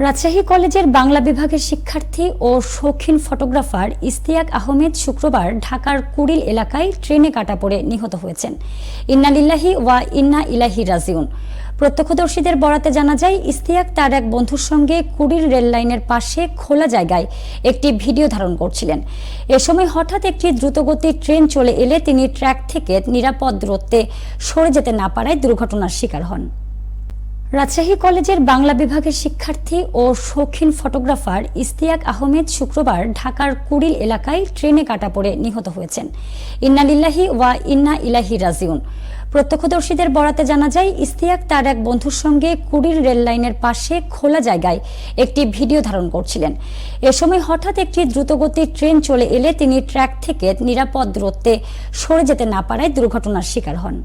রাজশাহী কলেজের বাংলা বিভাগের শিক্ষার্থী ও শৌখিন ফটোগ্রাফার ইস্তিয়াক আহমেদ শুক্রবার ঢাকার কুড়িল এলাকায় ট্রেনে কাটা পড়ে নিহত হয়েছেন। ইন্না লিল্লাহি ওয়া ইন্না ইলাহি রাজিউন। প্রত্যক্ষদর্শীদের বরাতে জানা যায় ইস্তিয়াক তার এক বন্ধুর সঙ্গে কুড়িল রেললাইনের পাশে খোলা জায়গায় একটি ভিডিও ধারণ করছিলেন। এ সময় হঠাৎ একটি দ্রুতগতির ট্রেন চলে এলে তিনি ট্র্যাক থেকে নিরাপদ দূরত্বে সরে যেতে না পারায় দুর্ঘটনার শিকার হন। রাজশাহী কলেজের বাংলা বিভাগের শিক্ষার্থী ও শৌখিন ফটোগ্রাফার ইস্তিয়াক আহমেদ শুক্রবার ঢাকার কুড়িল এলাকায় ট্রেনে কাটা পড়ে নিহত হয়েছেন। ইন্না লিল্লাহি ওয়া ইন্না ইলাহি রাজিউন। প্রত্যক্ষদর্শীদের বরাতে জানা যায় ইস্তিয়াক তার এক বন্ধুর সঙ্গে কুড়িল রেল লাইনের পাশে খোলা জায়গায় একটি ভিডিও ধারণ করছিলেন। এ সময় হঠাৎ একটি দ্রুতগতির ট্রেন চলে এলে তিনি ট্র্যাক থেকে নিরাপদ দূরত্বে সরে যেতে না পারায় দুর্ঘটনার শিকার হন।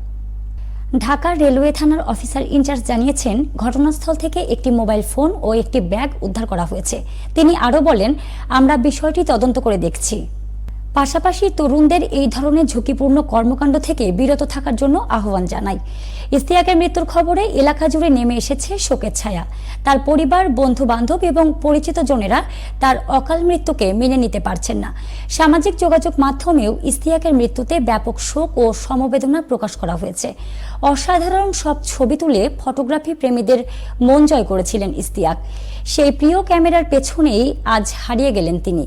ঢাকা রেলওয়ে থানার অফিসার ইনচার্জ জানিয়েছেন, ঘটনাস্থল থেকে একটি মোবাইল ফোন ও একটি ব্যাগ উদ্ধার করা হয়েছে। তিনি আরও বলেন, আমরা বিষয়টি তদন্ত করে দেখছি। পাশাপাশি তরুণদের এই ধরনের ঝুঁকিপূর্ণ কর্মকাণ্ড থেকে বিরত থাকার জন্য আহ্বান জানাই। ইস্তিয়াকের মৃত্যুর খবরে এলাকা জুড়ে নেমে এসেছে শোকের ছায়া। তার পরিবার বন্ধু বান্ধব এবং পরিচিত জনেরা তার অকাল মৃত্যুকে মেনে নিতে পারছেন না। সামাজিক যোগাযোগ মাধ্যমেও ইস্তিয়াকের মৃত্যুতে ব্যাপক শোক ও সমবেদনা প্রকাশ করা হয়েছে। অসাধারণ সব ছবি তুলে ফটোগ্রাফি প্রেমীদের মন জয় করেছিলেন ইস্তিয়াক সেই প্রিয় ক্যামেরার পেছনেই আজ হারিয়ে গেলেন তিনি।